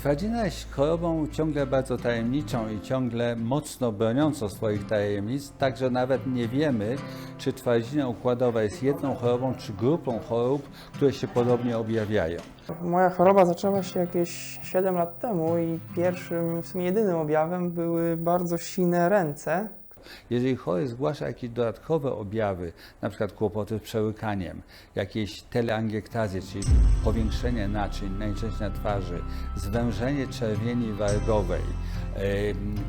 Twardźina jest chorobą ciągle bardzo tajemniczą i ciągle mocno broniącą swoich tajemnic, także nawet nie wiemy, czy twardźina układowa jest jedną chorobą, czy grupą chorób, które się podobnie objawiają. Moja choroba zaczęła się jakieś 7 lat temu i pierwszym, w sumie jedynym objawem były bardzo sine ręce. Jeżeli chory zgłasza jakieś dodatkowe objawy, przykład kłopoty z przełykaniem, jakieś teleangiektazje, czyli powiększenie naczyń, najczęściej na twarzy, zwężenie czerwieni wargowej,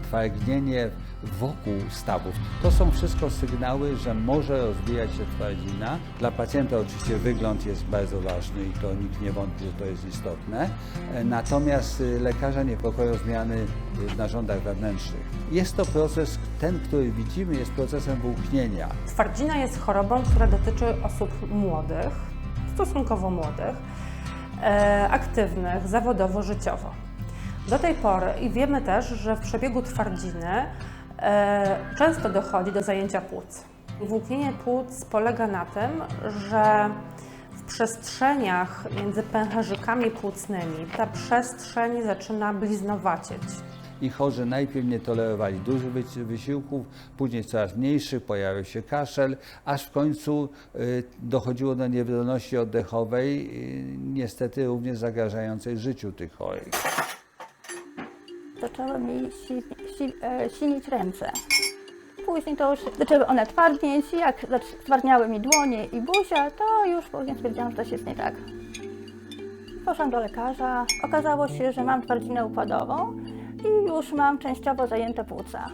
twardnienie wokół stawów, to są wszystko sygnały, że może rozwijać się twardźina. Dla pacjenta oczywiście wygląd jest bardzo ważny i to nikt nie wątpi, że to jest istotne. E, Natomiast y, lekarza niepokoją zmiany y, w narządach wewnętrznych. Jest to proces, ten, który widzimy, jest procesem włóknienia. Twardźina jest chorobą, która dotyczy osób młodych, stosunkowo młodych, e, aktywnych zawodowo, życiowo. Do tej pory i wiemy też, że w przebiegu twardźiny e, często dochodzi do zajęcia płuc. Włóknienie płuc polega na tym, że w przestrzeniach między pęcherzykami płucnymi ta przestrzeń zaczyna bliznowacieć. I chorzy najpierw nie tolerowali dużych wysi- wysiłków, później coraz mniejszych, pojawił się kaszel, aż w końcu y, dochodziło do niewydolności oddechowej, y, niestety również zagrażającej życiu tych chorych. Zaczęły mi si, si, e, sinić ręce. Później to już zaczęły one twardnieć, jak twardniały mi dłonie i buzia, to już później stwierdziłam, że coś jest nie tak. Poszłam do lekarza, okazało się, że mam twardzinę układową i już mam częściowo zajęte płuca.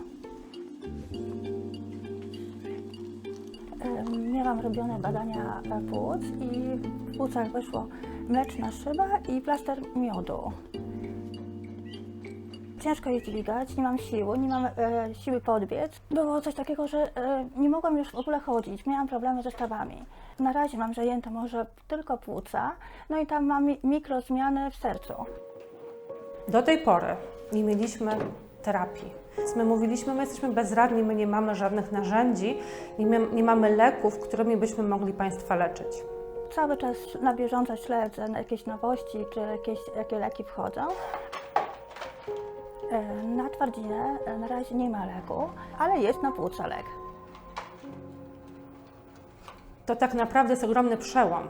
Miałam robione badania płuc i w płucach wyszło mleczna szyba i plaster miodu. Ciężko jest dźwigać, nie mam siły, nie mam e, siły podbiec. Było coś takiego, że e, nie mogłam już w ogóle chodzić, miałam problemy ze stawami. Na razie mam zajęte może tylko płuca, no i tam mam mi- mikrozmiany w sercu. Do tej pory nie mieliśmy terapii. Więc My mówiliśmy, my jesteśmy bezradni, my nie mamy żadnych narzędzi, nie, nie mamy leków, którymi byśmy mogli Państwa leczyć. Cały czas na bieżąco śledzę jakieś nowości, czy jakieś, jakie leki wchodzą. Na twardzinę na razie nie ma leku, ale jest na płuca lek. To tak naprawdę jest ogromny przełom,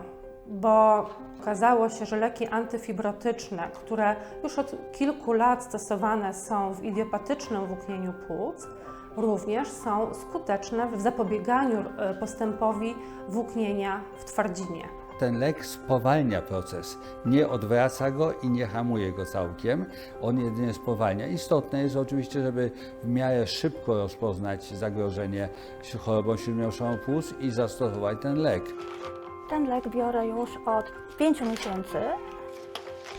bo okazało się, że leki antyfibrotyczne, które już od kilku lat stosowane są w idiopatycznym włóknieniu płuc, również są skuteczne w zapobieganiu e, postępowi włóknienia w twardzinie. Ten lek spowalnia proces, nie odwraca go i nie hamuje go całkiem, on jedynie spowalnia. Istotne jest oczywiście, żeby w miarę szybko rozpoznać zagrożenie chorobą śródmiąższową płuc i zastosować ten lek. Ten lek biorę już od 5 miesięcy.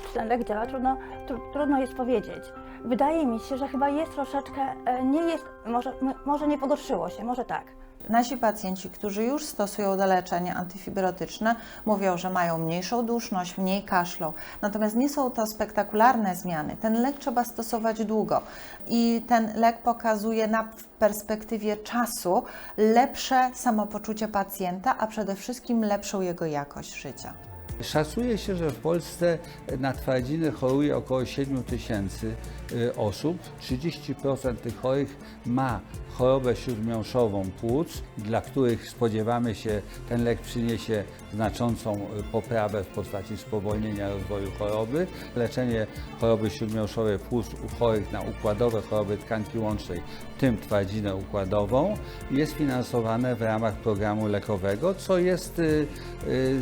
Czy ten lek działa? Trudno, tru, trudno jest powiedzieć. Wydaje mi się, że chyba jest troszeczkę, e, nie jest, może, może nie pogorszyło się, może tak. Nasi pacjenci, którzy już stosują do leczenia antyfibrotyczne, mówią, że mają mniejszą duszność, mniej kaszlą. Natomiast nie są to spektakularne zmiany. Ten lek trzeba stosować długo i ten lek pokazuje na w perspektywie czasu lepsze samopoczucie pacjenta, a przede wszystkim lepszą jego jakość życia. Szacuje się, że w Polsce na twardzinę choruje około 7 tysięcy y, osób. 30% tych chorych ma chorobę śródmiąższową płuc, dla których spodziewamy się, ten lek przyniesie znaczącą y, poprawę w postaci spowolnienia rozwoju choroby. Leczenie choroby śródmiąższowej płuc u chorych na układowe choroby tkanki łącznej, w tym twardzinę układową, jest finansowane w ramach programu lekowego, co jest y,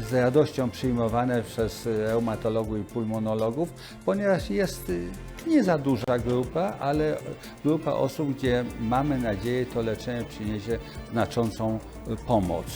z radością przyjmowane przez y, reumatologów i pulmonologów, ponieważ jest y, nie za duża grupa, ale grupa osób, gdzie mamy nadzieję, to leczenie przyniesie znaczącą y, pomoc.